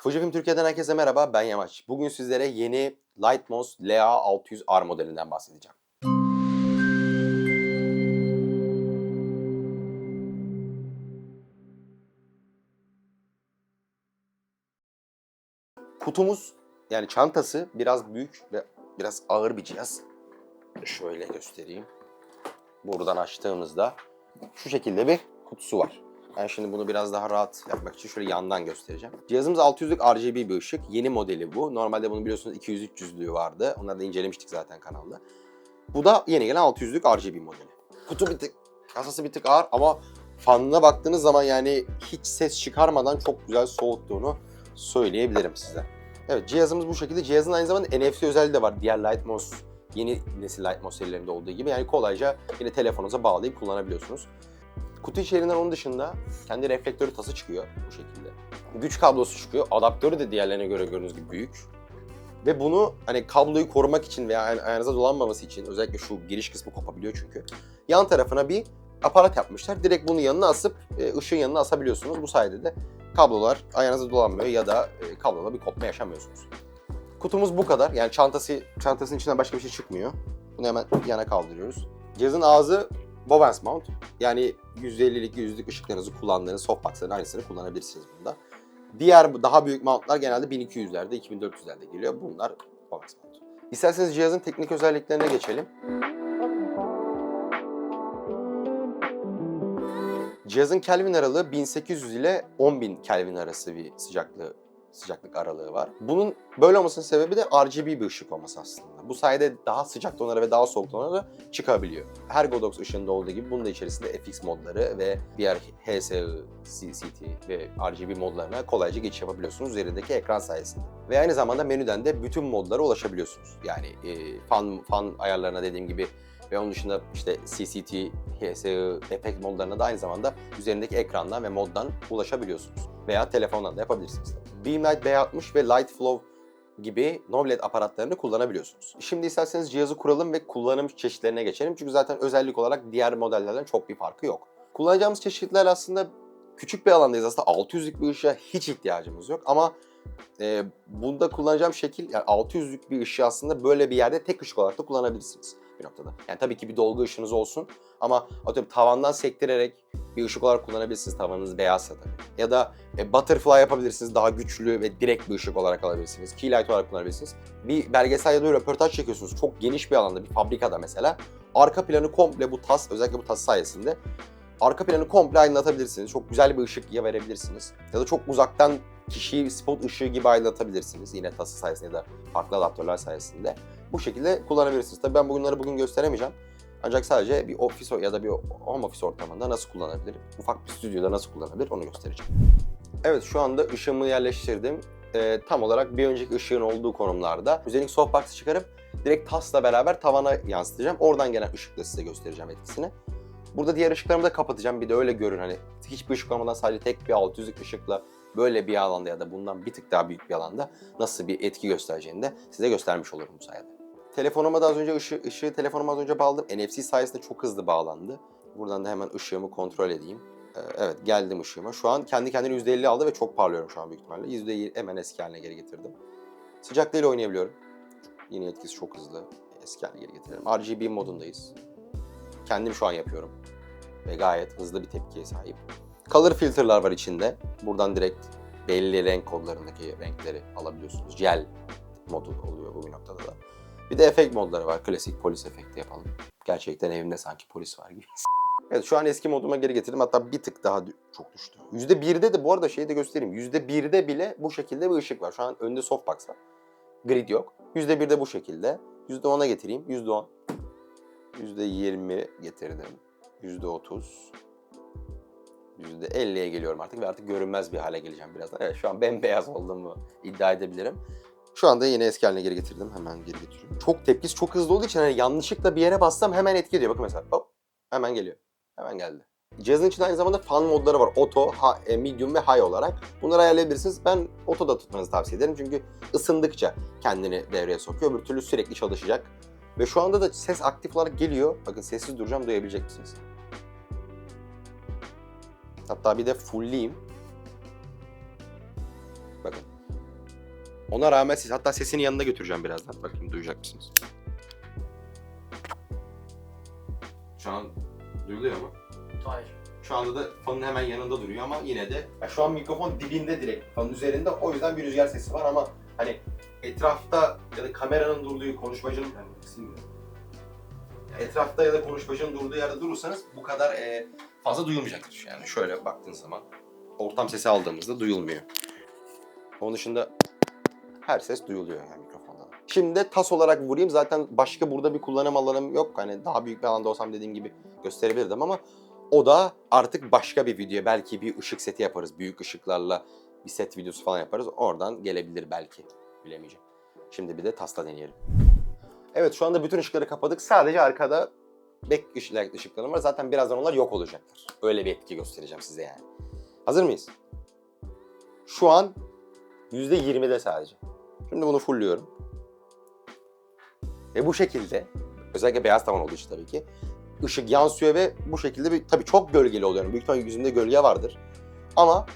Fujifilm Türkiye'den herkese merhaba, ben Yamaç. Bugün sizlere yeni Lightmos LA600R modelinden bahsedeceğim. Kutumuz, yani çantası biraz büyük ve biraz ağır bir cihaz. Şöyle göstereyim. Buradan açtığımızda şu şekilde bir kutusu var. Ben şimdi bunu biraz daha rahat yapmak için şöyle yandan göstereceğim. Cihazımız 600'lük RGB bir ışık. Yeni modeli bu. Normalde bunu biliyorsunuz 200-300'lüğü vardı. Onları da incelemiştik zaten kanalda. Bu da yeni gelen 600'lük RGB modeli. Kutu bir tık, kasası bir tık ağır ama fanına baktığınız zaman yani hiç ses çıkarmadan çok güzel soğuttuğunu söyleyebilirim size. Evet cihazımız bu şekilde. Cihazın aynı zamanda NFC özelliği de var. Diğer Lightmos yeni nesil Lightmos serilerinde olduğu gibi. Yani kolayca yine telefonunuza bağlayıp kullanabiliyorsunuz. Kutu içeriğinden onun dışında kendi reflektörü tası çıkıyor bu şekilde. Güç kablosu çıkıyor. Adaptörü de diğerlerine göre gördüğünüz gibi büyük. Ve bunu hani kabloyu korumak için veya ayağ- ayağınıza dolanmaması için özellikle şu giriş kısmı kopabiliyor çünkü. Yan tarafına bir aparat yapmışlar. Direkt bunu yanına asıp e, ışığın yanına asabiliyorsunuz. Bu sayede de kablolar ayağınıza dolanmıyor ya da e, kabloda bir kopma yaşamıyorsunuz. Kutumuz bu kadar. Yani çantası çantasının içinden başka bir şey çıkmıyor. Bunu hemen yana kaldırıyoruz. Cihazın ağzı Bowens mount. Yani %50'lik %100'lük ışıklarınızı kullandığınız softbox'ların aynısını kullanabilirsiniz bunda. Diğer daha büyük mountlar genelde 1200'lerde, 2400'lerde geliyor. Bunlar Bowens mount. İsterseniz cihazın teknik özelliklerine geçelim. Cihazın Kelvin aralığı 1800 ile 10.000 Kelvin arası bir sıcaklığı sıcaklık aralığı var. Bunun böyle olmasının sebebi de RGB bir ışık olması aslında. Bu sayede daha sıcak tonlara ve daha soğuk tonlara da çıkabiliyor. Her Godox ışığında olduğu gibi bunun da içerisinde FX modları ve diğer HSI, CCT ve RGB modlarına kolayca geçiş yapabiliyorsunuz üzerindeki ekran sayesinde. Ve aynı zamanda menüden de bütün modlara ulaşabiliyorsunuz. Yani e, fan, fan ayarlarına dediğim gibi ve onun dışında işte CCT, HSI, efekt modlarına da aynı zamanda üzerindeki ekrandan ve moddan ulaşabiliyorsunuz. Veya telefondan da yapabilirsiniz. Beamlight B60 ve Light Flow gibi Novled aparatlarını kullanabiliyorsunuz. Şimdi isterseniz cihazı kuralım ve kullanım çeşitlerine geçelim. Çünkü zaten özellik olarak diğer modellerden çok bir farkı yok. Kullanacağımız çeşitler aslında küçük bir alandayız. Aslında 600'lük bir ışığa hiç ihtiyacımız yok ama e, bunda kullanacağım şekil yani 600'lük bir ışığı aslında böyle bir yerde tek ışık olarak da kullanabilirsiniz bir noktada. Yani tabii ki bir dolgu ışığınız olsun ama atıyorum tavandan sektirerek bir ışık olarak kullanabilirsiniz tavanınız beyazsa tabii. Ya da e, butterfly yapabilirsiniz daha güçlü ve direkt bir ışık olarak alabilirsiniz. Key light olarak kullanabilirsiniz. Bir belgesel ya da röportaj çekiyorsunuz çok geniş bir alanda bir fabrikada mesela. Arka planı komple bu tas özellikle bu tas sayesinde arka planı komple aydınlatabilirsiniz. Çok güzel bir ışık ya verebilirsiniz. Ya da çok uzaktan kişiyi spot ışığı gibi aydınlatabilirsiniz. Yine tası sayesinde ya da farklı adaptörler sayesinde. Bu şekilde kullanabilirsiniz. Tabii ben bunları bugün gösteremeyeceğim. Ancak sadece bir ofis ya da bir home office ortamında nasıl kullanabilir, ufak bir stüdyoda nasıl kullanabilir onu göstereceğim. Evet şu anda ışığımı yerleştirdim. Ee, tam olarak bir önceki ışığın olduğu konumlarda. Üzerindeki softbox'ı çıkarıp direkt tasla beraber tavana yansıtacağım. Oradan gelen ışıkla size göstereceğim etkisini. Burada diğer ışıklarımı da kapatacağım. Bir de öyle görün hani hiçbir ışık olmadan sadece tek bir 600'lük ışıkla böyle bir alanda ya da bundan bir tık daha büyük bir alanda nasıl bir etki göstereceğini de size göstermiş olurum bu sayede. Telefonuma da az önce ışığı, ışığı telefonuma az önce bağladım. NFC sayesinde çok hızlı bağlandı. Buradan da hemen ışığımı kontrol edeyim. Ee, evet geldim ışığıma. Şu an kendi kendine %50 aldı ve çok parlıyorum şu an büyük ihtimalle. %20 hemen eski haline geri getirdim. Sıcaklığıyla oynayabiliyorum. Yine etkisi çok hızlı. Eski haline geri getirelim. RGB modundayız. Kendim şu an yapıyorum. Ve gayet hızlı bir tepkiye sahip. Color filter'lar var içinde. Buradan direkt belli renk kodlarındaki renkleri alabiliyorsunuz. Gel modu oluyor bu bir noktada da. Bir de efekt modları var. Klasik polis efekti yapalım. Gerçekten evimde sanki polis var gibi. evet şu an eski moduma geri getirdim. Hatta bir tık daha çok düştü. %1'de de bu arada şeyi de göstereyim. %1'de bile bu şekilde bir ışık var. Şu an önde softbox var. Grid yok. %1'de bu şekilde. %10'a getireyim. %10. %20 getirdim. %30. %50'ye geliyorum artık ve artık görünmez bir hale geleceğim birazdan. Evet şu an bembeyaz olduğumu iddia edebilirim. Şu anda yine eski haline geri getirdim. Hemen geri getiriyorum. Çok tepkisi çok hızlı olduğu için hani yanlışlıkla bir yere bassam hemen etki ediyor. Bakın mesela hop hemen geliyor. Hemen geldi. Cihazın içinde aynı zamanda fan modları var. Auto, e, medium ve high olarak. Bunları ayarlayabilirsiniz. Ben auto'da tutmanızı tavsiye ederim. Çünkü ısındıkça kendini devreye sokuyor. Öbür türlü sürekli çalışacak. Ve şu anda da ses aktif olarak geliyor. Bakın sessiz duracağım duyabilecek misiniz? Hatta bir de fullleyeyim. Ona rağmen siz hatta sesini yanına götüreceğim birazdan. Bakayım duyacak mısınız? Şu an duyuluyor mu? Hayır. Şu anda da fanın hemen yanında duruyor ama yine de ya şu an mikrofon dibinde direkt fanın üzerinde o yüzden bir rüzgar sesi var ama hani etrafta ya da kameranın durduğu konuşmacının ben kısayım mı? Ya etrafta ya da konuşmacının durduğu yerde durursanız bu kadar e, fazla duyulmayacaktır. Yani şöyle baktığın zaman ortam sesi aldığımızda duyulmuyor. Onun dışında her ses duyuluyor yani mikrofondan. Şimdi tas olarak vurayım. Zaten başka burada bir kullanım alanım yok. Hani daha büyük bir alanda olsam dediğim gibi gösterebilirdim ama o da artık başka bir video. Belki bir ışık seti yaparız. Büyük ışıklarla bir set videosu falan yaparız. Oradan gelebilir belki. Bilemeyeceğim. Şimdi bir de tasla deneyelim. Evet şu anda bütün ışıkları kapadık. Sadece arkada backlight ışıklarım var. Zaten birazdan onlar yok olacaklar. Öyle bir etki göstereceğim size yani. Hazır mıyız? Şu an %20'de sadece. Şimdi bunu fullüyorum. Ve bu şekilde, özellikle beyaz tavan olduğu için tabii ki, ışık yansıyor ve bu şekilde bir, tabii çok gölgeli oluyor. Yani Büyük ihtimalle yüzümde gölge vardır. Ama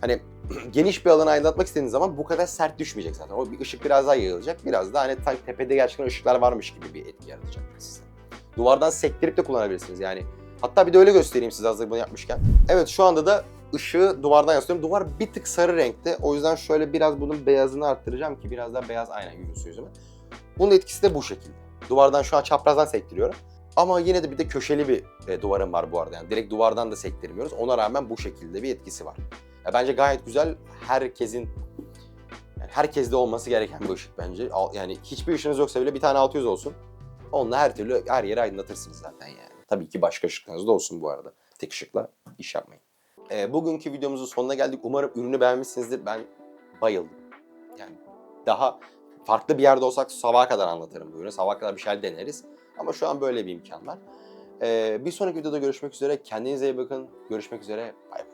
hani geniş bir alanı aydınlatmak istediğiniz zaman bu kadar sert düşmeyecek zaten. O bir ışık biraz daha yayılacak. Biraz daha hani tepede gerçekten ışıklar varmış gibi bir etki yaratacak size. Duvardan sektirip de kullanabilirsiniz yani. Hatta bir de öyle göstereyim size hazır bunu yapmışken. Evet şu anda da ışığı duvardan yansıtıyorum. Duvar bir tık sarı renkte. O yüzden şöyle biraz bunun beyazını arttıracağım ki biraz daha beyaz aynen yürüsün yüzüme. Bunun etkisi de bu şekilde. Duvardan şu an çaprazdan sektiriyorum. Ama yine de bir de köşeli bir e, duvarım var bu arada. Yani direkt duvardan da sektirmiyoruz. Ona rağmen bu şekilde bir etkisi var. Ya bence gayet güzel. Herkesin yani herkeste olması gereken bir ışık bence. Yani hiçbir ışığınız yoksa bile bir tane 600 olsun. Onunla her türlü her yeri aydınlatırsınız zaten yani. Tabii ki başka ışıklarınız da olsun bu arada. Tek ışıkla iş yapmayın. Ee, bugünkü videomuzun sonuna geldik. Umarım ürünü beğenmişsinizdir. Ben bayıldım. Yani daha farklı bir yerde olsak sabaha kadar anlatırım bu ürünü. Sabaha kadar bir şeyler deneriz. Ama şu an böyle bir imkan var. Ee, bir sonraki videoda görüşmek üzere. Kendinize iyi bakın. Görüşmek üzere. Bay bay.